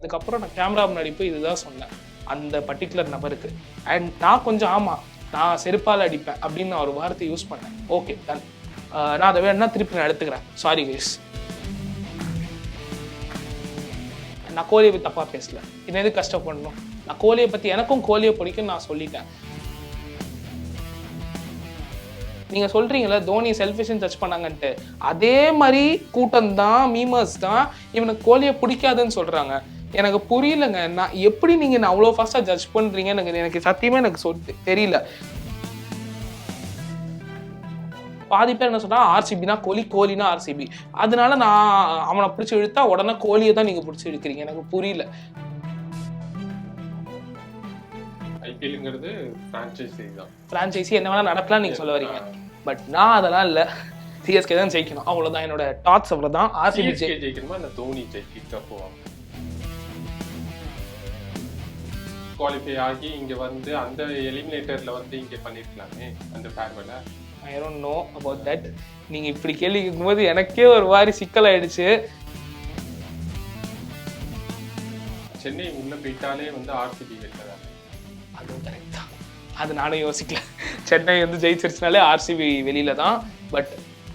அதுக்கப்புறம் நான் கேமரா முன்னாடி போய் இதுதான் சொன்னேன். அந்த பர்டிகுலர் நபருக்கு. அண்ட் நான் கொஞ்சம் ஆமாம் நான் செருப்பால் அடிப்பேன் அப்படின்னு நான் ஒரு வார்த்தை யூஸ் பண்ணேன். ஓகே டன் நான் அதை வேணும்னா திருப்பி நான் எடுத்துக்கிறேன். சாரி கைஸ் நான் கோழியை பற்றி தப்பாக பேசல. இது எது கஷ்டப்படணும்? நான் கோழியை பற்றி எனக்கும் கோழியை பிடிக்கும் நான் சொல்லிட்டேன். நீங்கள் சொல்கிறீங்களே தோனி செல்ஃபிஷன் டச் பண்ணாங்கன்ட்டு. அதே மாதிரி கூட்டம் தான் மீமர்ஸ் தான் இவனுக்கு கோலியை பிடிக்காதுன்னு சொல்கிறாங்க எனக்கு புரியலங்க. நான் எப்படி நீங்க நான் அவ்வளோ ஃபாஸ்ட்டாக ஜட்ஜ் பண்றீங்க எனக்கு எனக்கு சத்தியமே எனக்கு சொல் தெரியல. பாதி பேர் என்ன சொன்னா ஆர்சிபினா கோலி கோலினா ஆர்சிபி அதனால நான் அவனை பிடிச்சி இழுத்தா உடனே கோலியை தான் நீங்க பிடிச்சி இழுக்கிறீங்க. எனக்கு புரியல. ஐபிஎல்ங்கிறது ஃப்ரான்ச்சைசி தான். ஃப்ரான்ச்சைசி என்ன வேணா நடக்கலாம் நீங்க சொல்ல வரீங்க. பட் நான் அதெல்லாம் இல்லை. சிஎஸ்கே தான் ஜெயிக்கணும். அவ்வளவுதான். என்னோட டாட்ஸ் அவ்வளவுதான். ஆர்சிபி ஜெயிக்கணுமா? இல்ல தோனி ஜெயிக்க போவாங்க குவாலிஃபை ஆகி இங்க வந்து அந்த எலிமினேட்டர்ல வந்து இங்க பண்ணிருக்கலாமே அந்த farewell I don't know about that நீங்க இப்படி கேள்வி கேட்கும்போது எனக்கே ஒரு மாதிரி சிக்கலாயிடுச்சு சென்னை உள்ள போயிட்டாலே வந்து ஆர்சிபி வெல்லதான் அதுவும் கரெக்ட் தான். அது நானும் யோசிக்கல. சென்னை வந்து ஜெயிச்சிருச்சுனாலே ஆர்சிபி வெளியில தான். பட்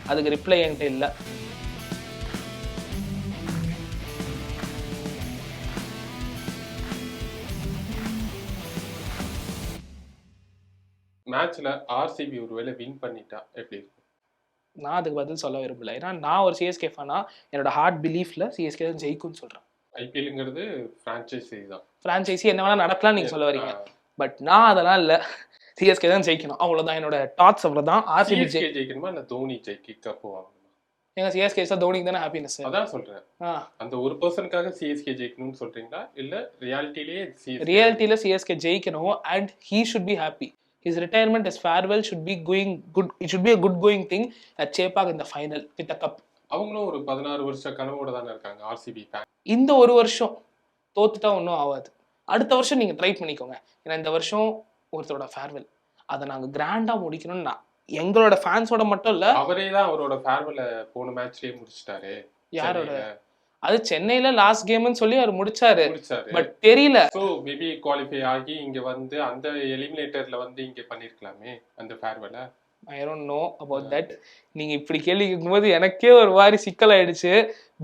அதுக்கு ரிப்ளை என்கிட்ட இல்லை. மேட்ச்ல ஆர்சிபி ஒருவேளை வின் பண்ணிட்டா எப்படி இருக்கும்? நான் அதுக்கு பதில் சொல்ல விரும்பல. ஏன்னா நான் ஒரு சிஎஸ்கே ஃபேனா என்னோட ஹார்ட் பிலீஃப்ல சிஎஸ்கே தான் ஜெயிக்கும்னு சொல்றேன். ஐபிஎல்ங்கிறது ஃப்ரான்ச்சைசி தான். ஃப்ரான்ச்சைசி என்ன வேணா நடக்கலாம் நீங்க சொல்ல வரீங்க. பட் நான் அதெல்லாம் இல்லை. சிஎஸ்கே தான் ஜெயிக்கணும். அவ்வளவுதான். என்னோட டாட்ஸ் அவ்வளவுதான். ஆர்சிபி ஜெயிக்கணுமா? இல்ல தோனி ஜெயிக்க போவாங்க எங்க சிஎஸ்கே தான் தோனிக்கு தானே ஹாப்பினஸ் அதான் சொல்றேன். அந்த ஒரு பர்சனுக்காக சிஎஸ்கே ஜெயிக்கணும்னு சொல்றீங்களா? இல்ல ரியாலிட்டிலேயே ரியாலிட்டியில் சிஎஸ்கே ஜெயிக்கணும் and he should be happy his retirement is farewell should be going good it should be a good going thing Chepauk இந்த ஃபைனல் வித் அ கப் அவங்களும் ஒரு பதினாறு வருஷ கனவோட தானே இருக்காங்க ஆர்சிபி இந்த ஒரு வருஷம் தோத்துட்டா ஒன்றும் ஆகாது அடுத்த வருஷம் நீங்கள் ட்ரை பண்ணிக்கோங்க. ஏன்னா இந்த வருஷம் ஒருத்தரோட ஃபேர்வெல் அதை நாங்கள் கிராண்டாக முடிக்கணும்னு நான் எங்களோட ஃபேன்ஸோட மட்டும் இல்லை அவரே தான் அவரோட ஃபேர்வெல போன மேட்ச்லயே முடிச்சிட்டாரு. யாரோட. அது சென்னையில லாஸ்ட் கேம்னு சொல்லி அவர் முடிச்சாரு. பட் தெரியல. சோ மேபி குவாலிஃபை ஆகி இங்க வந்து அந்த எலிமினேட்டர்ல வந்து இங்க பண்ணிருக்கலாமே அந்த farewell I don't know about that நீங்க இப்படி கேள்வி கேட்கும்போது எனக்கே ஒரு மாதிரி சிக்கலாயிடுச்சு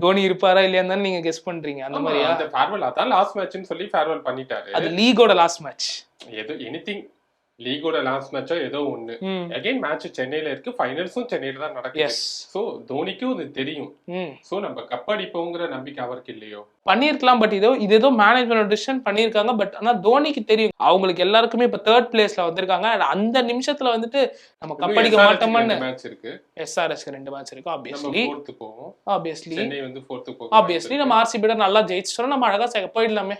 தோனி இருப்பாரா இல்லையான்னு தானே நீங்க கெஸ் பண்றீங்க. அந்த மாதிரியா? அந்த ஃபேர்வெல் அதான் லாஸ்ட் மேட்ச்னு சொல்லி ஃபேர்வெல் பண்ணிட்டாரு. அது லீகோட லாஸ்ட் மேட்ச் ஏதோ எனிதிங் லீகோட லாஸ்ட் மேட்சோ ஏதோ ஒண்ணு. அகைன் மேட்ச் சென்னையில இருக்கு. ஃபைனல்ஸும் சென்னையில தான் நடக்குது. சோ தோனிக்கும் இது தெரியும். சோ நம்ம கப்படிப்போங்கிற நம்பிக்கை அவருக்கு இல்லையோ? பண்ணியிருக்கலாம் பட் இதோ இது ஏதோ மேனேஜ்மெண்ட் டிசிஷன் பண்ணியிருக்காங்க பட் ஆனா தோனிக்கு தெரியும். அவங்களுக்கு எல்லாருக்குமே இப்ப தேர்ட் பிளேஸ்ல வந்திருக்காங்க. அந்த நிமிஷத்துல வந்துட்டு நம்ம கப்படிக்க மாட்டோமான்னு மேட்ச் இருக்கு. எஸ்ஆர்எஸ்க்கு ரெண்டு மேட்ச் இருக்கு ஆப்வியஸ்லி போவோம். ஆப்வியஸ்லி சென்னை வந்து போகும் ஆப்வியஸ்லி நம்ம ஆர்சிபிட நல்லா ஜெயிச்சிட்டோம் நம்ம அழகா போயிடலாமே.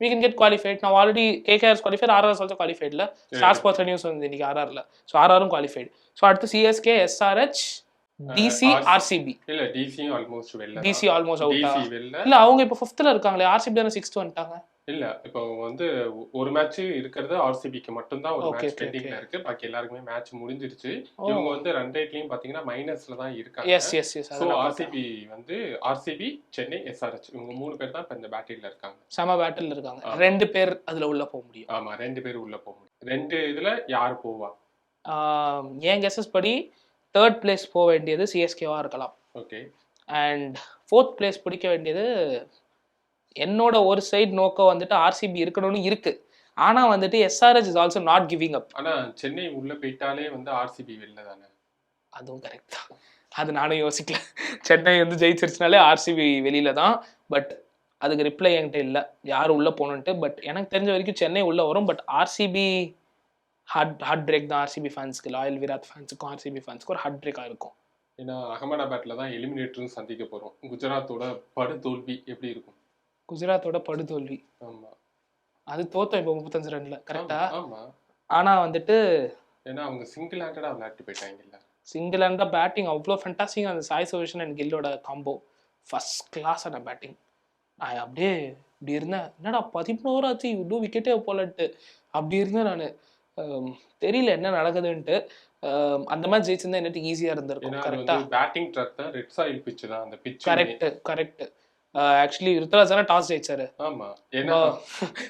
We can get qualified. நான் already KKR's qualified RR also குவாலிஃபைட்ல star sports news வந்து இன்னைக்கு ஆர்ஆர்ல ஸோ ஆர்ஆரும் குவாலிஃபைட் ஸோ அடுத்து சிஎஸ்கே எஸ்ஆர்ஹெச் டிசி. ஆர்சிபி இல்ல டிசியும் ஆல்மோஸ்ட் வெளில டிசி ஆல்மோஸ்ட் டிசி வெளில இல்ல அவங்க இப்போ ஃபிஃப்த்ல இருக்காங்களே ஆர்சிபி தானே சிக்ஸ்த் வந்துட்டாங்க? இல்ல. இப்போ வந்து ஒரு மேட்ச் இருக்கிறது ஆர்சிபிக்கு மட்டும்தான் ஒரு மேட்ச் பெண்டிங்ல. இருக்கு. பாக்கி எல்லாருக்குமே மேட்ச் முடிஞ்சிருச்சு. இவங்க வந்து ரன் ரேட்லயும் பாத்தீங்கன்னா மைனஸ்ல தான் இருக்காங்க. Yes yes yes so RCB வந்து ஆர்சிபி சென்னை எஸ்ஆர்ஹெச் இவங்க மூணு பேர் தான் இப்ப இந்த பேட்டிங்ல இருக்காங்க. செம பேட்டில் இருக்காங்க. ரெண்டு பேர் அதுல உள்ள போக முடியும். ஆமா ரெண்டு பேர் உள்ள போக முடியும். ரெண்டு இதுல யார் போவா? என் கெஸஸ் படி தேர்ட் பிளேஸ் போக வேண்டியது சிஎஸ்கேவா இருக்கலாம். ஓகே அண்ட் ஃபோர்த் பிளேஸ் பிடிக்க வேண்டியது என்னோட ஒரு சைடு நோக்கம் வந்துட்டு ஆர்சிபி இருக்கணும்னு இருக்கு. ஆனா வந்துட்டு SRH is also not giving up ஆனா சென்னை உள்ள போயிட்டாலே வந்து ஆர்சிபி வெளில தானே? அதுவும் கரெக்ட் தான். அது நானும் யோசிக்கல. சென்னை வந்து ஜெயிச்சிருச்சுனாலே ஆர்சிபி வெளியில தான். பட் அதுக்கு ரிப்ளை என்கிட்ட இல்லை. யார் உள்ள போகணுன்ட்டு பட் எனக்கு தெரிஞ்ச வரைக்கும் சென்னை உள்ள வரும். But RCB heart heart break தான் ஆர்சிபி ஃபேன்ஸ்க்கு லாயல் விராட் ஃபேன்ஸுக்கும் ஆர்சிபி ஃபேன்ஸ்க்கு ஒரு ஹார்ட் பிரேக்காக இருக்கும். ஏன்னா அகமதாபாத்ல தான் எலிமினேட்டரும் சந்திக்க போறோம். குஜராத்தோட படு தோல்வி எப்படி இருக்கும்? குஜராத்தோட படுதோல்வி. ஆமா. அது தோத்தோம் இப்போ முப்பத்தஞ்சு ரன்ல கரெக்டா ஆமா ஆனா வந்துட்டு ஏன்னா அவங்க சிங்கிள் ஹேண்டடா விளையாட்டு போயிட்டாங்கல்ல சிங்கிள் ஹேண்டா பேட்டிங் அவ்வளோ ஃபென்டாஸ்டிங் அந்த சாய் சோஷன் அண்ட் கில்லோட காம்போ ஃபர்ஸ்ட் கிளாஸான பேட்டிங் நான் அப்படியே இப்படி இருந்தேன். என்னடா பதினோரு ஆச்சு இன்னும் விக்கெட்டே போலன்ட்டு. அப்படி இருந்தேன் நான். தெரியல என்ன நடக்குதுன்ட்டு. அந்த மாதிரி ஜெயிச்சிருந்தா எனக்கு ஈஸியாக ஏன்னா இருந்திருக்கும் கரெக்டா பேட்டிங் ட்ரக் தான் ரெட் சாயில் பிச் தான் அந்த pitch correct correct actually Ruturaj தானே டாஸ் ஜெயிச்சாரு. ஆமா. ஏன்னா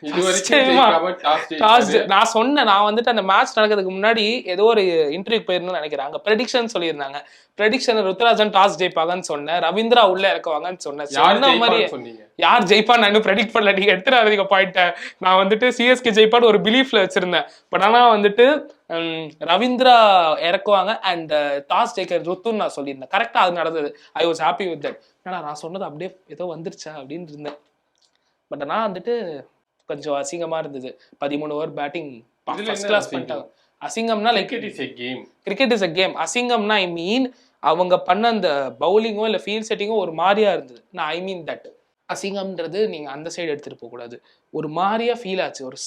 இது First வரைக்கும் time-ஆ ஜெயிக்காம toss டாஸ் ஜெயிச்சாரு. நான் சொன்னேன் நான் வந்துட்டு அந்த மேட்ச் நடக்கிறதுக்கு முன்னாடி ஏதோ ஒரு இன்டர்வியூ போயிருந்தேன்னு நினைக்கிறேன். அங்க ப்ரெடிக்ஷன் சொல்லியிருந்தாங்க. ப்ரெடிக்ஷன் ருத்ராஜன் டாஸ் ஜெயிப்பாங்கன்னு சொன்னேன். ரவீந்திரா உள்ள இறக்குவாங்கன்னு சொன்னேன். சொன்ன மாதிரி ஜெயிப்பான்னு யார் ஜெயிப்பா நான் ப்ரெடிக்ட் பண்ணல. நீங்க எடுத்துறாதீங்க பாயிண்ட்டை நான் வந்துட்டு சிஎஸ்கே ஜெயிப்பான்னு ஒரு பிலீஃப்ல வச்சிருந்தேன். பட் ஆனா வந்துட்டு ரவீந்திரா இறக்குவாங்க அண்ட் டாஸ் ஜெயிக்கிற ருத்துன்னு நான் சொல்லியிருந்தேன். கரெக்டா அது நடந்தது. I was happy with that ஏன்னா நான் சொன்னது அப்படியே ஏதோ வந்துருச்சா அப்படின்னு இருந்தேன். பட் ஆனா வந்துட்டு கொஞ்சம் அசிங்கமா இருந்தது. பதிமூணு ஓவர் பேட்டிங் ஃபர்ஸ்ட் கிளாஸ்? பண்ணிட்டாங்க. அசிங்கம்னா like cricket is a game cricket is a game அசிங்கம்னா I mean அவங்க பண்ண அந்த பவுலிங்கோ இல்லை ஃபீல்ட் செட்டிங்கோ ஒரு மாதிரியா இருந்தது. நான் ஐ மீன் தட் அசிங்கம்ன்றது நீங்க அந்த சைடு எடுத்துட்டு போக கூடாது. ஒரு மாதிரியா ஃபீல் ஆச்சு. ஒரு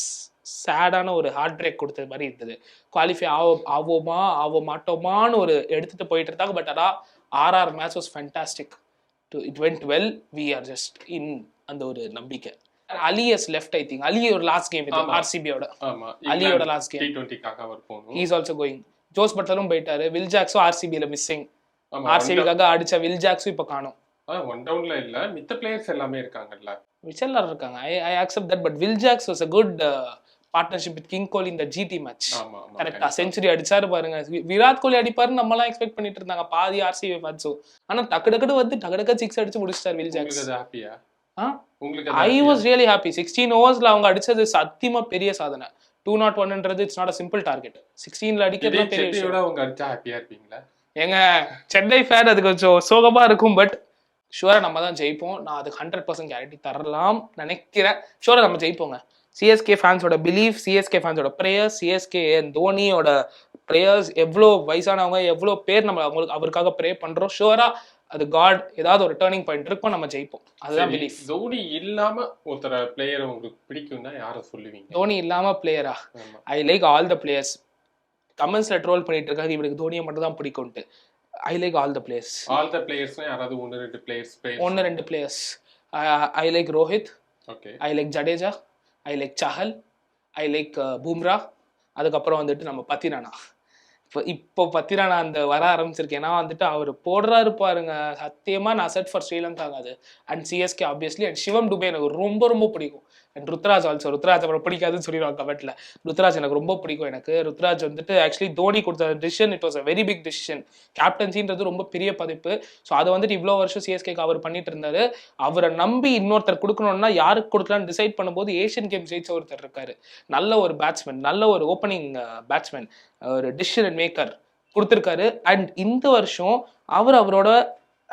சேடான ஒரு ஹார்ட் பிரேக் கொடுத்தது மாதிரி இருந்தது. குவாலிஃபை ஆவோ ஆவோமா ஆவோ மாட்டோமான்னு ஒரு எடுத்துட்டு போயிட்டு இருந்தாங்க. பட் ஆனால் RR match was fantastic to it went well we are just in அந்த ஒரு நம்பிக்கை. Ali's left I think Ali ஒரு லாஸ்ட் கேம் இது. ஆர்சிபியோட ஆமா. அலியோட லாஸ்ட் கேம் டி டுவெண்ட்டிக்காக அவர் போகணும். இஸ் ஆல்சோ கோயிங் ஜோஸ் பட்லரும் போயிட்டாரு. வில் ஜாக்ஸும் ஆர்சிபியில் மிஸ்ஸிங் ஆர்சிபிக்காக அடிச்ச வில் ஜாக்ஸும் இப்போ காணும். ஒன் டவுன்ல இல்ல. மித்த பிளேயர்ஸ் எல்லாமே இருக்காங்கல்ல. விச்சல்லார் இருக்காங்க. I I accept that but Will Jacks was a good partnership with king Kohli இந்த ஜிடி மேட்ச் கரெக்டா செஞ்சுரி அடிச்சாரு பாருங்க. விராட் கோலி அடிப்பாருன்னு நம்மலாம் எக்ஸ்பெக்ட் பண்ணிட்டு இருந்தாங்க. பாதி ஆர்சிபி மேட்சும் ஆனா டக்கு டக்குனு வந்து டக்கு டக்கு சிக்ஸ் அடிச்சு முடிச்சிட்டாரு வில் ஜாக்ஸ் ஹாப்பியா I was really happy sixteen ஓவர்ஸ்ல அவங்க அடிச்சது சத்தியமா பெரிய சாதனை. Do not ஒன்ன்றது it's not a simple target சிக்ஸ்டீன்ல அடிக்கிறது பெரிய அவங்க அடிச்சா ஹாப்பியா இருப்பீங்களா? ஏங்க சென்னை ஃபேன் அது கொஞ்சம் சோகமா இருக்கும் பட் ஷுவரா நம்ம தான் ஜெயிப்போம். நான் அதுக்கு ஹண்ட்ரட் பர்சன்ட் கேரண்டி தரலாம் நினைக்கிறேன். ஷுவரா நம்ம ஜெயிப்போங்க. சிஎஸ்கே ஃபேன்ஸோட பிலீஃப் சிஎஸ்கே ஃபேன்ஸோட ப்ரேயர்ஸ் சிஎஸ்கே தோனியோட ப்ரேயர்ஸ் எவ்வளோ வயசானவங்க எவ்வளோ பேர் நம்ம அவங்களுக்கு அவருக்காக ப்ரே பண்றோம். ஷுவரா அது காட் ஏதாவது ஒரு டேர்னிங் பாயிண்ட் இருக்கும் நம்ம ஜெயிப்போம். அதுதான் பிலீஃப் தோனி இல்லாம ஒருத்தர பிளேயர் உங்களுக்கு பிடிக்கும்னா யார சொல்லுவீங்க? தோனி இல்லாம பிளேயரா I like all the players கமெண்ட்ஸ்ல ட்ரோல் பண்ணிட்டு இருக்காங்க இவனுக்கு தோனியை மட்டும் தான் பிடிக்கும்ட்டு. I like all the players all the பிளேயர்ஸ்னா யாராவது ஒன்னு ரெண்டு பிளேயர்ஸ் ஒன்று ரெண்டு players I like Rohit okay I like Jadeja I like Chahal I like Bumrah அதுக்கப்புறம் வந்துட்டு நம்ம பத்திரானா. இப்போ இப்போ பத்திரானா அந்த வர ஆரம்பிச்சிருக்கு. ஏன்னா வந்துட்டு அவர் போடுறாரு பாருங்க. சத்தியமா நான் செட் ஃபார் ஸ்ரீலங்காங்க அது. And CSK obviously and Shivam Dube எனக்கு ரொம்ப ரொம்ப பிடிக்கும். அண்ட் ருத்ராஜ் ஆல்சோ ருத்ராஜ் அப்புறம் பிடிக்காதுன்னு சொல்லிடுவாங்க கமெண்ட்ல ருத்ராஜ் எனக்கு ரொம்ப பிடிக்கும் எனக்கு. ருத்ராஜ் வந்துட்டு ஆக்சுவலி தோனி கொடுத்த decision it was a very big decision கேப்டன்சின்றது ரொம்ப பெரிய பதிப்பு. ஸோ அதை வந்துட்டு இவ்வளோ வருஷம் சிஎஸ்கே அவர் பண்ணிட்டு இருந்தாரு. அவரை நம்பி இன்னொருத்தர் கொடுக்கணும்னா யாருக்கு கொடுக்கலாம்னு டிசைட் பண்ணும்போது ஏஷியன் கேம் ஜெயிச்ச ஒருத்தர் இருக்காரு. நல்ல ஒரு பேட்ஸ்மேன் நல்ல ஒரு ஓப்பனிங் பேட்ஸ்மேன் uh, ஒரு டிசிஷன் மேக்கர் கொடுத்துருக்காரு. அண்ட் இந்த வருஷம் அவர் அவரோட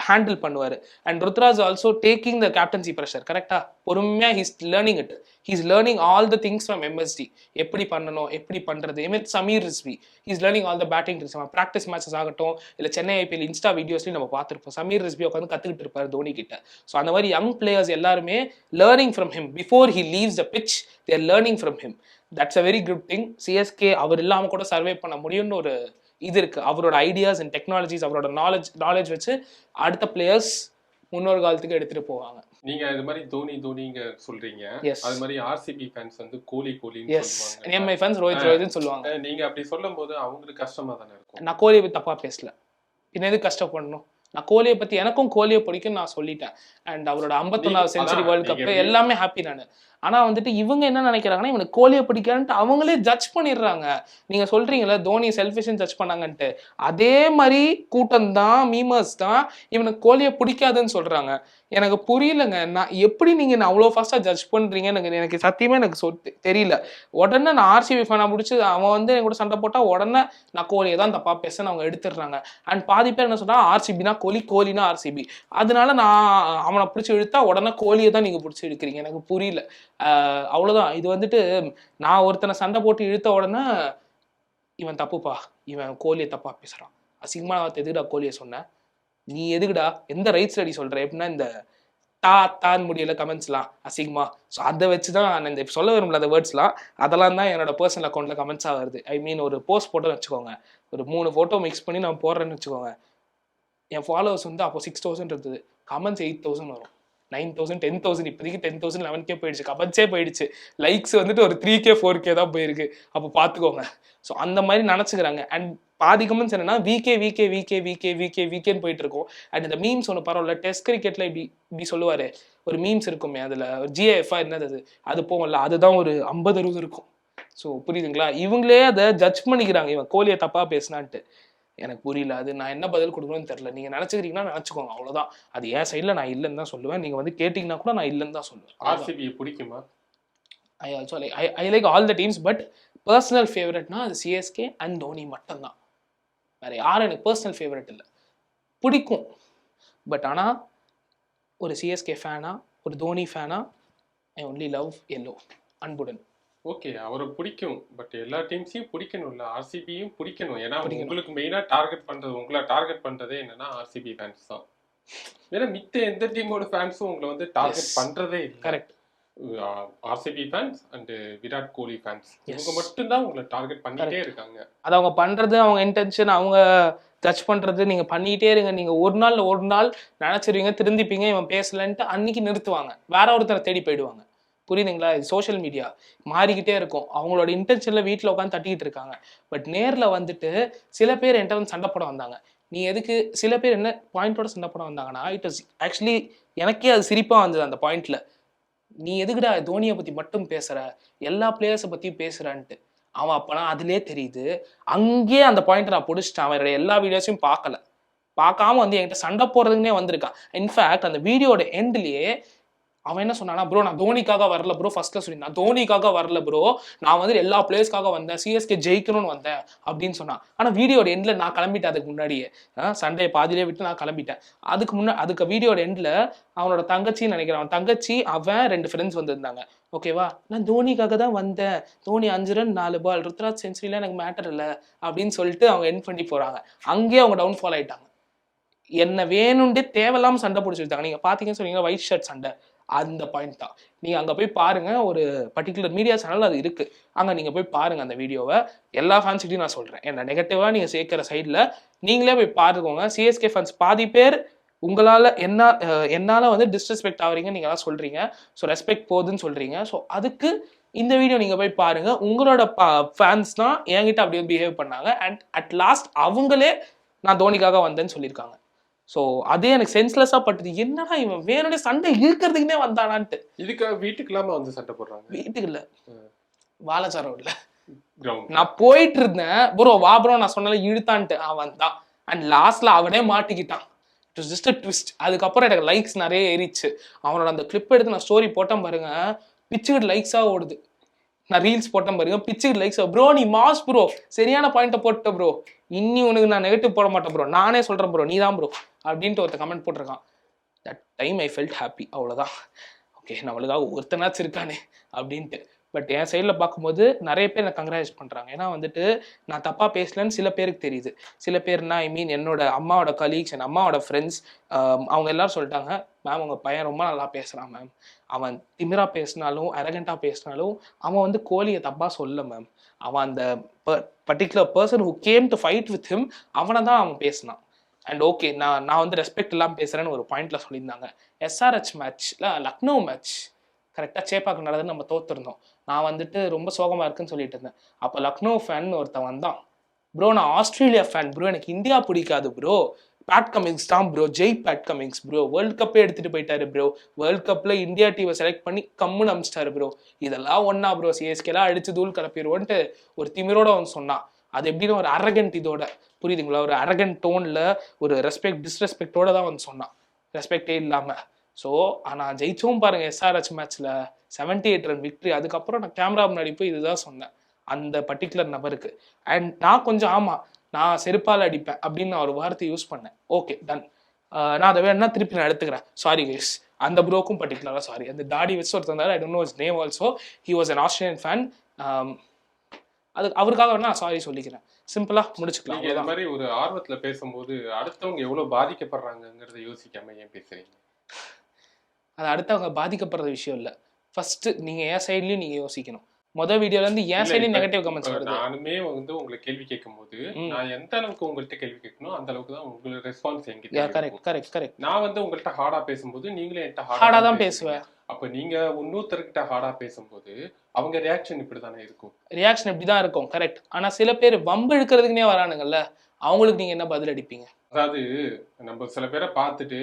ஹேண்டில் பண்ணுவார். And Ruturaj also taking the captaincy pressure கரெக்டாக பொறுமையாக he's learning it he's learning all the things from MSD எப்படி பண்ணணும் எப்படி பண்ணுறது MS Sameer Rizvi he's learning all the batting Rizvi practice matches ஆகட்டும் இல்லை சென்னை ஐபிஎல் இன்ஸ்டா வீடியோஸ்லையும் நம்ம பார்த்துருப்போம். சமீர் ரிஸ்வி உட்காந்து கற்றுக்கிட்டு இருப்பார் தோனி கிட்ட. ஸோ அந்த மாதிரி யங் பிளேயர்ஸ் எல்லாருமே learning from him before he leaves the pitch there learning from him that's a very good thing CSK அவர் இல்லாமல் கூட சர்வே பண்ண முடியும்னு ஒரு இது இருக்கு. அவரோட ஐடியாஸ் அண்ட் டெக்னாலஜிஸ் அவரோட நாலேஜ் நாலேஜ் வச்சு அடுத்த பிளேயர்ஸ் முன்னொரு காலத்துக்கு எடுத்துட்டு போவாங்க. நீங்க இது மாதிரி தோனி தோனிங்க சொல்றீங்க. அது மாதிரி ஆர்சிபி ஃபேன்ஸ் வந்து கோலி எஸ் சொல்லுவாங்க. எம்ஐ ஃபேன்ஸ் ரோஹித் ரோஹித்னு சொல்லுவாங்க. நீங்க அப்படி சொல்லும் போது அவங்களுக்கு கஷ்டமா தானே இருக்கும்? நான் கோலியை பத்தி தப்பா பேசல. பின்ன எது கஷ்டப்படணும்? நான் கோலியை பத்தி எனக்கும் கோலியை பிடிக்கும் நான் சொல்லிட்டேன். அண்ட் அவரோட ஐம்பத்தொன்னாவது செஞ்சுரி வேர்ல்ட் கப் எல்லாமே ஹாப்பி நான். ஆனால் வந்துட்டு இவங்க என்ன நினைக்கிறாங்கன்னா இவனுக்கு கோலியை பிடிக்கான்ட்டு அவங்களே ஜட்ஜ் பண்ணிடுறாங்க. நீங்கள் சொல்றீங்கல்ல தோனி செல்ஃபிஷன் ஜட்ஜ் பண்ணாங்கன்ட்டு. அதே மாதிரி கூட்டம் தான் மீமர்ஸ் தான் இவனுக்கு கோலியை பிடிக்காதுன்னு சொல்கிறாங்க எனக்கு புரியலங்க. நான் எப்படி நீங்கள் நான் அவ்வளோ ஃபாஸ்ட்டாக ஜட்ஜ் பண்ணுறீங்க எனக்கு எனக்கு சத்தியமே எனக்கு சொ தெரியல. உடனே நான் ஆர்சிபி ஃபேனை பிடிச்சி அவன் வந்து என் கூட சண்டை போட்டால் உடனே நான் கோலியை தான் தப்பா பேசுன்னு அவங்க எடுத்துடுறாங்க. அண்ட் பாதி பேர் என்ன சொன்னா ஆர்சிபினா கோலி கோலினா ஆர்சிபி அதனால நான் அவனை பிடிச்சி இழுத்தா உடனே கோலியை தான் நீங்கள் பிடிச்சி இழுக்கிறீங்க. எனக்கு புரியல. அவ்வளோதான் இது வந்துட்டு நான் ஒருத்தனை சண்டை போட்டு இழுத்த உடனே இவன் தப்புப்பா இவன் கோலியை தப்பா பேசுகிறான் அசிங்கமாக நான் எதுக்குடா கோலியை சொன்னேன்? நீ எதுக்குடா எந்த ரைட் ஸ்டடி சொல்ற? எப்படின்னா இந்த தா தான் முடியல கமெண்ட்ஸ்லாம் அசிங்கமா. ஸோ அதை வச்சு தான் நான் இந்த சொல்ல விரும்பல அந்த வேர்ட்ஸ்லாம் அதெல்லாம் தான் என்னோட பர்சனல் அக்கௌண்ட்ல கமெண்ட்ஸாக வருது. ஐ மீன் ஒரு போஸ்ட் போட்டோன்னு வச்சுக்கோங்க. ஒரு மூணு ஃபோட்டோ மிக்ஸ் பண்ணி நான் போடுறேன்னு வச்சுக்கோங்க. என் ஃபாலோவர்ஸ் வந்து அப்போ சிக்ஸ் தௌசண்ட் இருந்தது. கமெண்ட்ஸ் எயிட் தௌசண்ட் வரும். நைன் தௌசண்ட் டென் தௌசண்ட் இப்போதைக்கு டென் தௌசண்ட் லெவன் கே போயிடுச்சு. கபட்ஸே போயிடுச்சு. லைக்ஸ் வந்துட்டு ஒரு த்ரீ கே ஃபோர் கே தான் போயிருக்கு. அப்போ பார்த்துக்கோங்க. ஸோ அந்த மாதிரி நினச்சிக்கிறாங்க. அண்ட் பாதி கமெண்ட்ஸ் என்னன்னா VK VK VK VK VK விகேன்னு போயிட்டு இருக்கோம் அண்ட் இந்த மீம்ஸ் ஒன்று பரவாயில்ல. டெஸ்ட் கிரிக்கெட்ல இப்படி இப்படி சொல்லுவாரு. ஒரு மீம்ஸ் இருக்குமே அதில் ஒரு ஜிஏஎஃப்ஆ என்னது அது? அது போகல அதுதான் ஒரு ஐம்பது அறுபது இருக்கும். ஸோ புரியுதுங்களா? இவங்களே அதை ஜட்ஜ் பண்ணிக்கிறாங்க. இவன் கோலியை தப்பா பேசினான்ட்டு. எனக்கு புரியல. அது நான் என்ன பதில் கொடுக்கணும்னு தெரியல. நீங்க நினைச்சுக்கிறீங்கன்னா நினைச்சுக்கோங்க. அவ்வளவுதான். அது என் சைடில் நான் இல்லைன்னு தான் சொல்லுவேன். நீங்க வந்து கேட்டிங்கன்னா கூட நான் இல்லைன்னு தான் சொல்லுவேன். ஆர்சிபி பிடிக்குமா? I also like I I like all the teams but personal ஃபேவரட்னா அது சிஎஸ்கே அண்ட் தோனி மட்டும்தான். வேற யாரும் எனக்கு பர்சனல் ஃபேவரட் இல்லை. பிடிக்கும். பட் ஆனால் ஒரு சிஎஸ்கே ஃபேனா ஒரு தோனி ஃபேனா ஐ ஒன்லி லவ் எல்லோ அன்புடன். ஓகே அவரை பிடிக்கும். பட் எல்லா டீம்ஸையும் பிடிக்கணும்ல. ஆர்சிபியும் பிடிக்கணும். ஏன்னா. உங்களுக்கு மெயினா டார்கெட் பண்றது உங்களை டார்கெட் பண்றதே என்னன்னா ஆர்சிபி ஃபேன்ஸ் தான். ஏன்னா மித்த எந்த டீமோட ஃபேன்ஸும் உங்களை வந்து டார்கெட். பண்றதே இல்லை. Correct RCB fans and Virat Kohli fans. இவங்க மட்டும்தான் உங்களை டார்கெட் பண்ணிட்டே இருக்காங்க. அது அவங்க பண்றது அவங்க இன்டென்ஷன் அவங்க ஜட்ஜ் பண்றது நீங்க பண்ணிட்டே இருங்க. நீங்க ஒரு நாள் ஒரு நாள் நினைச்சிருவீங்க திருந்திப்பீங்க இவன் பேசலன்ட்டு அன்னைக்கு நிறுத்துவாங்க. வேற ஒருத்தரை தேடி போயிடுவாங்க. புரியுதுங்களா? இது சோஷியல் மீடியா மாறிக்கிட்டே இருக்கும். அவங்களோட இன்டென்ஷனில் வீட்டில் உட்காந்து தட்டிக்கிட்டு இருக்காங்க. பட் நேரில் வந்துட்டு சில பேர் என்கிட்ட வந்து சண்டை போட வந்தாங்க. நீ எதுக்கு சில பேர் என்ன பாயிண்டோட சண்டை போட வந்தாங்கன்னா இட் வாஸ் ஆக்சுவலி எனக்கே அது சிரிப்பாக வந்தது அந்த பாயிண்டில் நீ எதுக்குடா தோனியை பற்றி மட்டும் பேசுகிற எல்லா பிளேயர்ஸை பற்றியும் பேசுகிறான்ட்டு அவன் அப்போனா அதுலேயே தெரியுது. அங்கேயே அந்த பாயிண்ட் நான் பிடிச்சிட்டேன். அவனுடைய எல்லா வீடியோஸையும் பார்க்கல. பார்க்காம வந்து என்கிட்ட சண்டை போடுறதுக்குனே வந்திருக்கான். இன்ஃபேக்ட் அந்த வீடியோட எண்ட்லேயே அவன் என்ன சொன்னானா ப்ரோ நான் தோனிக்காக வரல ப்ரோ ஃபர்ஸ்ட்ல சொல்லியிருந்தான். தோனிக்காக வரல ப்ரோ நான் வந்து எல்லா பிளேயர்ஸ்க்காக வந்தேன். சிஎஸ்கே ஜெயிக்கணும்னு வந்தேன். அப்படின்னு சொன்னான். ஆனால் வீடியோட எண்டில் நான் கிளம்பிட்டேன் அதுக்கு முன்னாடியே. சண்டே பாதியிலே விட்டு நான் கிளம்பிட்டேன். அதுக்கு முன்னா அதுக்கு வீடியோட எண்டில் அவனோட தங்கச்சின்னு நினைக்கிறேன். அவன் தங்கச்சி அவன் ரெண்டு ஃப்ரெண்ட்ஸ் வந்திருந்தாங்க. ஓகேவா நான் தோனிக்காக தான் வந்தேன். தோனி அஞ்சு ரன் நாலு பால் ருத்ராஜ் செஞ்சுரியில எனக்கு மேட்டர் இல்லை. அப்படின்னு சொல்லிட்டு அவங்க என் பண்ணி போகிறாங்க அங்கேயே அவங்க டவுன் ஃபால் ஆயிட்டாங்க. என்ன வேணும்னே தேவையில்லாமல் சண்டை பிடிச்சிருந்தாங்க நீங்கள் பார்த்தீங்கன்னு சொன்னீங்க ஒயிட் ஷர்ட் சண்டை. அந்த பாயிண்ட் தான். நீங்கள் அங்கே போய் பாருங்கள் ஒரு பர்டிகுலர் மீடியா சேனல் அது இருக்குது அங்கே நீங்கள் போய் பாருங்கள் அந்த வீடியோவை எல்லா ஃபேன்ஸ்கிட்டையும் நான் சொல்கிறேன் என்ன நெகட்டிவாக நீங்கள் சேர்க்குற சைடில் நீங்களே போய் பாருக்கோங்க. சிஎஸ்கே ஃபேன்ஸ் பாதி பேர் உங்களால் என்ன என்னால் வந்து டிஸ்ரெஸ்பெக்ட் ஆகுறீங்க நீங்களாம் எல்லாம் ஸோ ரெஸ்பெக்ட் போகுதுன்னு சொல்கிறீங்க ஸோ அதுக்கு இந்த வீடியோ நீங்கள் போய் பாருங்கள் உங்களோட பா ஃபேன்ஸ் தான் என்கிட்ட அப்படியே பிஹேவ் பண்ணாங்க. அண்ட் அட் லாஸ்ட் அவங்களே நான் தோனிக்காக வந்தேன்னு சொல்லியிருக்காங்க. ஸோ அதே எனக்கு சென்ஸ்லெஸ்ஸா பட்டுது. என்னடா இவன்? வேணும்னே சண்டை இழுக்கிறதுக்குனே வந்தானான்ட்டு. இதுக்காக வீட்டுக்கு இல்லாம வந்து சண்டை போடுறாங்க? வீட்டுக்கு இல்ல. இல்ல. கிரவுண்ட் நான் போயிட்டு இருந்தேன் ப்ரோ வா ப்ரோ நான் சொன்னால இழுத்தான்ட்டு. அவன் தான். அண்ட் லாஸ்ட்ல அவனே மாட்டிக்கிட்டான். இட் ஜஸ்ட் அ ட்விஸ்ட் அதுக்கப்புறம் எனக்கு லைக்ஸ் நிறைய ஏறிச்சு. அவனோட அந்த கிளிப் எடுத்து நான் ஸ்டோரி போட்டேன் பாருங்க. பிச்சுக்கிட்டு லைக்ஸா ஓடுது. நான் ரீல்ஸ் போட்டேன் பாருங்க. பிச்சுக்கிட்டு லைக்ஸ் ப்ரோ நீ மாஸ் ப்ரோ சரியான பாயிண்ட்டை போட்ட ப்ரோ இன்னி உனக்கு நான் நெகட்டிவ் போட மாட்டேன் ப்ரோ நானே சொல்கிறேன் ப்ரோ நீ தான் ப்ரோ அப்படின்ட்டு ஒருத்த கமெண்ட் போட்டிருக்கான். That time I felt happy அவ்வளோதான் ஓகே நம்மளுக்காக ஒருத்தனாச்சும் இருக்கானே. அப்படின்ட்டு. பட் என் சைடில் பார்க்கும்போது நிறைய பேர் நான் கங்க்ராஜ் பண்ணுறாங்க ஏன்னா வந்துட்டு நான் தப்பாக பேசலன்னு சில பேருக்கு தெரியுது. சில பேர்னா ஐ மீன் என்னோட அம்மாவோட கலீக்ஸ் என் அம்மாவோட ஃப்ரெண்ட்ஸ் அவங்க எல்லாரும் சொல்லிட்டாங்க மேம் உங்கள் பையன் ரொம்ப நல்லா பேசுகிறான் மேம் அவன் திமிரா பேசினாலும் அரகண்ட்டாக பேசினாலும் அவன் வந்து கோழியை தப்பாக சொல்ல மேம் அவன் அந்த particular person who came to fight with him அவனை தான் அவன் பேசினான். அண்ட் ஓகே நான் நான் வந்து ரெஸ்பெக்ட் இல்லாமல் பேசுகிறேன்னு ஒரு பாயிண்ட்ல சொல்லியிருந்தாங்க. எஸ்ஆர்ஹெச் மேட்ச்ல லக்னோ மேட்ச் கரெக்டாக சேப்பாக்கு நடந்தது நம்ம தோத்துருந்தோம். நான் வந்துட்டு ரொம்ப சோகமாக இருக்குன்னு சொல்லிட்டு இருந்தேன். அப்போ லக்னோ ஃபேன் ஒருத்தன் வந்தான். ப்ரோ நான் ஆஸ்திரேலியா ஃபேன் ப்ரோ எனக்கு இந்தியா பிடிக்காது ப்ரோ பேட் கமிங்ஸ் தான் bro Jai Pat Cummins bro world கப்பே எடுத்துகிட்டு போயிட்டாரு ப்ரோ வேர்ல்ட் கப்பில் இந்தியா டீமை செலக்ட் பண்ணி கம்முன்னு அமிச்சிட்டாரு ப்ரோ இதெல்லாம் ஒன்றா ப்ரோ சிஎஸ்கேலாம் அடித்து தூள் கலப்பிடுவோன்ட்டு ஒரு திமிரோட அவன் சொன்னான். அது எப்படின்னு ஒரு அரகண்ட் இதோட. புரியுதுங்களா? ஒரு அரகண்ட் டோனில் ஒரு ரெஸ்பெக்ட் டிஸ்ரெஸ்பெக்டோட தான் வந்து சொன்னான். ரெஸ்பெக்டே இல்லாமல் ஸோ ஆனால் ஜெயிச்சோம் பாருங்க எஸ்ஆர்ஹெச் மேட்ச்ல செவன்டி எயிட் ரன் விக்ட்ரி அதுக்கப்புறம் நான் கேமரா முன்னாடி போய் இதுதான் சொன்னேன். அந்த பர்டிகுலர் நபருக்கு. அண்ட் நான் கொஞ்சம் ஆமா நான் செருப்பால் அடிப்பேன் அப்படின்னு நான் ஒரு வார்த்தை யூஸ் பண்ணேன். ஓகே டன் நான் அதை வேணா திருப்பி நான் எடுத்துக்கிறேன். சாரி கைஸ் அந்த ப்ரோக்கும் பர்டிகுலராக சாரி அந்த தாடி வச்சு ஒருத்தர் I don't know is name also he was an Australian fan அது அவருக்காக வேணா சாரி சொல்லிக்கிறேன். சிம்பிளா முடிச்சுக்கலாம். அவ்வளவுதான். மாதிரி ஒரு ஆர்வத்துல பேசும்போது அடுத்தவங்க எவ்வளவு பாதிக்கப்படுறாங்கங்கறத யோசிக்காம ஏன் பேசுறீங்க? அது அடுத்தவங்க பாதிக்கப்படுற விஷயம் இல்லை. ஃபர்ஸ்ட் நீங்க என் சைட்லயும் நீங்க யோசிக்கணும். மொத வீடியோல இருந்து ஏன் இல்ல, சைடு இப்ப- நெகட்டிவ் கமெண்ட்ஸ் வருது. நானுமே வந்து உங்களை கேள்வி கேட்கும்போது ம். நான் எந்த அளவுக்கு உங்கள்ட்ட கேள்வி கேட்கணும் அந்த அளவுக்கு தான் உங்களோட ரெஸ்பான்ஸ் என்கிட்ட கரெக்ட். கரெக்ட் கரெக்ட் நான் வந்து உங்கள்ட்ட ஹார்டா பேசும்போது நீங்களே என்கிட்ட ஹார்டா தான் பேசுவேன். அப்ப நீங்க இன்னொருத்தர்கிட்ட ஹார்டா பேசும்போது அவங்க ரியாக்ஷன் இப்படிதானே இருக்கும்? ரியாக்ஷன் இப்படி தான் இருக்கும் கரெக்ட் ஆனா சில பேர் வம்பு இழுக்கிறதுக்குனே வரானுங்கல்ல அவங்களுக்கு நீங்க என்ன பதில் அடிப்பீங்க அதாவது நம்ம சில பேரை பார்த்துட்டு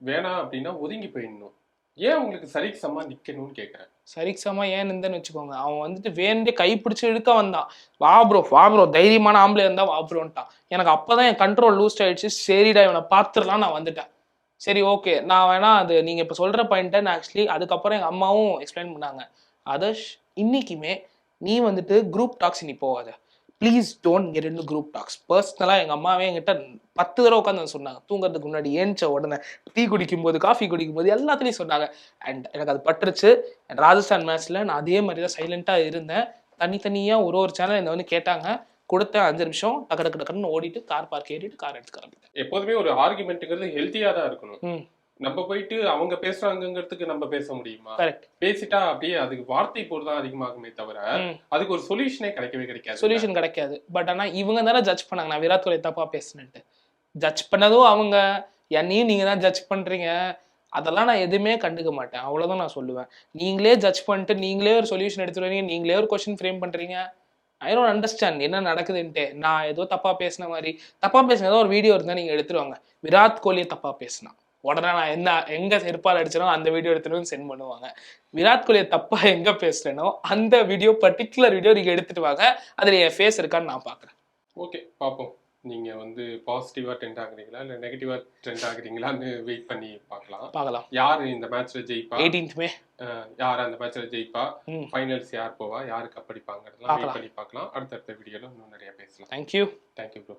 வேணாம் அப்படின்னா ஒதுங்கி போயிடணும். ஏன் உங்களுக்கு சரிக்கு சமா நிக்கணும்னு கேக்குறேன்? சரிக்கு சம ஏன் நிந்தன்னு வச்சுக்கோங்க. அவன் வந்துட்டு வேண்டே கை பிடிச்சி இழுக்க வந்தான். வா ப்ரோ வா ப்ரோ தைரியமான ஆம்பளை இருந்தா வா ப்ரோன்ட்டான் எனக்கு அப்பதான் என் கண்ட்ரோல் லூஸ் ஆயிடுச்சு. சரிடா இவனை பார்த்துடலாம் நான் வந்துட்டேன். சரி ஓகே நான் வேணா அது நீங்க இப்ப சொல்ற பாயிண்ட்டை நான் ஆக்சுவலி அதுக்கப்புறம் எங்க அம்மாவும் எக்ஸ்பிளைன் பண்ணாங்க. அதர்ஷ் இன்னைக்குமே நீ வந்துட்டு குரூப் டாக்ஸ் நீ போகாத. Please don't get in group talks பர்சனலாக எங்கள் அம்மாவே என்கிட்ட பத்து தடவை உட்காந்து சொன்னாங்க. தூங்குறதுக்கு முன்னாடி ஏஞ்ச உடனே டீ குடிக்கும்போது காஃபி குடிக்கும்போது எல்லாத்துலேயும் சொன்னாங்க. அண்ட் எனக்கு அது பட்டுருச்சு. ராஜஸ்தான் மேட்ச்ல நான் அதே மாதிரி தான் சைலண்டாக இருந்தேன். தனித்தனியாக ஒரு ஒரு சேனல் என்னை வந்து கேட்டாங்க. கொடுத்த அஞ்சு நிமிஷம். டக்கு டக்கு டக்குன்னு ஓடிட்டு கார் பார்க் ஏறிட்டு கார் எடுத்து கிளம்பிட்டேன். எப்போதுமே ஒரு ஆர்குமெண்ட்டுங்கிறது ஹெல்த்தியா தான் இருக்கணும். ம். நம்ம போயிட்டு அவங்க பேசுறாங்கங்கிறதுக்கு நம்ம பேச முடியுமா? கரெக்ட் பேசிட்டா அப்படியே அதுக்கு வார்த்தை போர் தான் அதிகமாகுமே தவிர அதுக்கு ஒரு சொல்யூஷனே கிடைக்கவே கிடைக்காது. சொல்யூஷன் கிடைக்காது. பட் ஆனால் இவங்க தானே ஜட்ஜ் பண்ணாங்க. நான் விராட் கோலி தப்பா பேசினேன்ட்டு. ஜட்ஜ் பண்ணதும் அவங்க. என்னையும் நீங்க தான் ஜட்ஜ் பண்றீங்க. அதெல்லாம் நான் எதுவுமே கண்டுக்க மாட்டேன். அவ்வளவுதான் நான் சொல்லுவேன். நீங்களே ஜட்ஜ் பண்ணிட்டு நீங்களே ஒரு சொல்யூஷன் எடுத்துட்டு வரீங்க. நீங்களே ஒரு கொஸ்டின் ஃப்ரேம் பண்றீங்க. ஐ டோன்ட் அண்டர்ஸ்டாண்ட் என்ன நடக்குதுன்ட்டு. நான் ஏதோ தப்பா பேசின மாதிரி. தப்பா பேசின ஏதோ ஒரு வீடியோ இருந்தா நீங்க எடுத்துருவாங்க விராட் கோலியை தப்பா பேசினா. உடனே நான் என்ன எங்க செருப்பால் அடிச்சனோ அந்த வீடியோ எடுத்துட்டு சென்ட் பண்ணுவாங்க. விராட் கோலியை தப்பா எங்க பேசுறேனோ அந்த வீடியோ பர்டிகுலர் வீடியோ நீங்க எடுத்துட்டு வாங்க. அதுல என் ஃபேஸ் இருக்கான்னு நான் பாக்குறேன். ஓகே பார்ப்போம் நீங்க வந்து பாசிட்டிவா ட்ரெண்ட் ஆகுறீங்களா? இல்ல நெகட்டிவா ட்ரெண்ட் ஆகுறீங்களான்னு வெயிட் பண்ணி பார்க்கலாம் பார்க்கலாம் யார் இந்த மேட்ச்ல ஜெயிப்பா? 18th மே. யார் அந்த மேட்ச்ல ஜெயிப்பா. ஃபைனல்ஸ் யார் போவா? யாருக்கு கப் அடிப்பாங்கிறதெல்லாம் வெயிட். பண்ணி பார்க்கலாம் அடுத்தடுத்த வீடியோல இன்னும் நிறைய பேசலாம். Thank you thank you bro